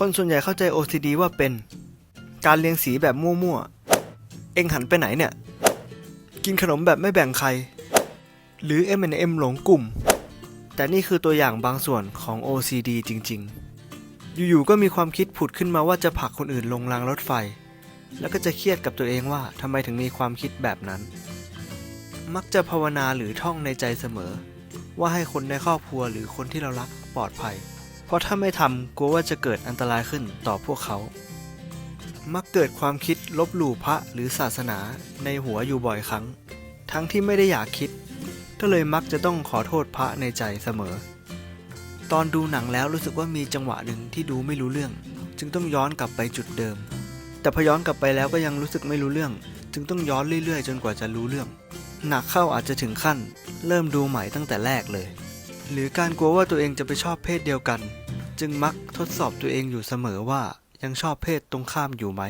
คนส่วนใหญ่เข้าใจ OCD ว่าเป็น การเรียงสีแบบมั่วๆ เองหันไปไหนเนี่ย กินขนมแบบไม่แบ่งใคร หรือ M&M หลงกลุ่ม แต่นี่คือตัวอย่างบางส่วนของ OCD จริงๆ อยู่ๆ ก็มีความคิดผุดขึ้นมาว่าจะผลักคนอื่นลงรางรถไฟ แล้วก็จะเครียดกับตัวเองว่าทำไมถึงมีความคิดแบบนั้น มักจะภาวนาหรือท่องในใจเสมอ ว่าให้คนในครอบครัวหรือคนที่เรารักปลอดภัย เพราะถ้าไม่ทำกลัวว่าจะเกิดอันตรายขึ้นต่อพวกเขา มักเกิดความคิดลบหลู่พระหรือศาสนาในหัวอยู่บ่อยครั้ง ทั้งที่ไม่ได้อยากคิด ก็เลยมักจะต้องขอโทษพระในใจเสมอ ตอนดูหนังแล้วรู้สึกว่ามีจังหวะหนึ่งที่ดูไม่รู้เรื่อง จึงต้องย้อนกลับไปจุดเดิม แต่พอย้อนกลับไปแล้วก็ยังรู้สึกไม่รู้เรื่อง จึงต้องย้อนเรื่อยๆ จนกว่าจะรู้เรื่อง หนักเข้าอาจจะถึงขั้น เริ่มดูใหม่ตั้งแต่แรกเลย หรือการกลัวว่าตัวเองจะไปชอบเพศเดียวกัน จึงมักทดสอบตัวเองอยู่เสมอว่ายังชอบเพศตรงข้ามอยู่ไหม